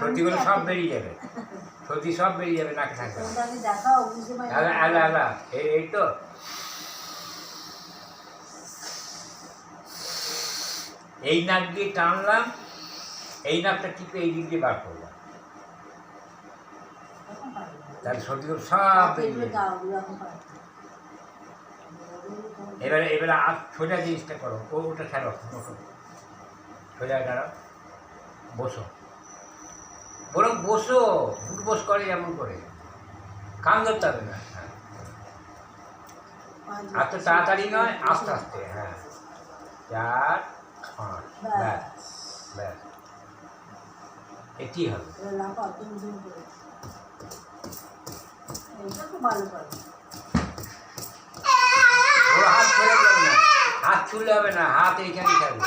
সর্দিগুলো সব বেরিয়ে যাবে। সর্দি সব বেরিয়ে যাবে নাকে থাকবে। আলা আলা আলা এই তো। এই নাক দিয়ে টানলাম এই নাকটা টিপে এই দিক দিয়ে বার করলাম। তাহলে সর্দিগুলো সব বেরিয়ে। এবারে এবারে আর সোজা জিনিসটা করো ওটা ছাড়ো সোজা দাঁড়াও বসো। বরং বসো উঠ বস করে যেমন করে। কান ধরতে হবে না। আর তো তাড়াতাড়ি নয় আস্তে আস্তে হ্যাঁ। চার পাঁচ ব্যাস এটি হবে। হাত ছুলে হবে না হাত এইখানে থাকবে।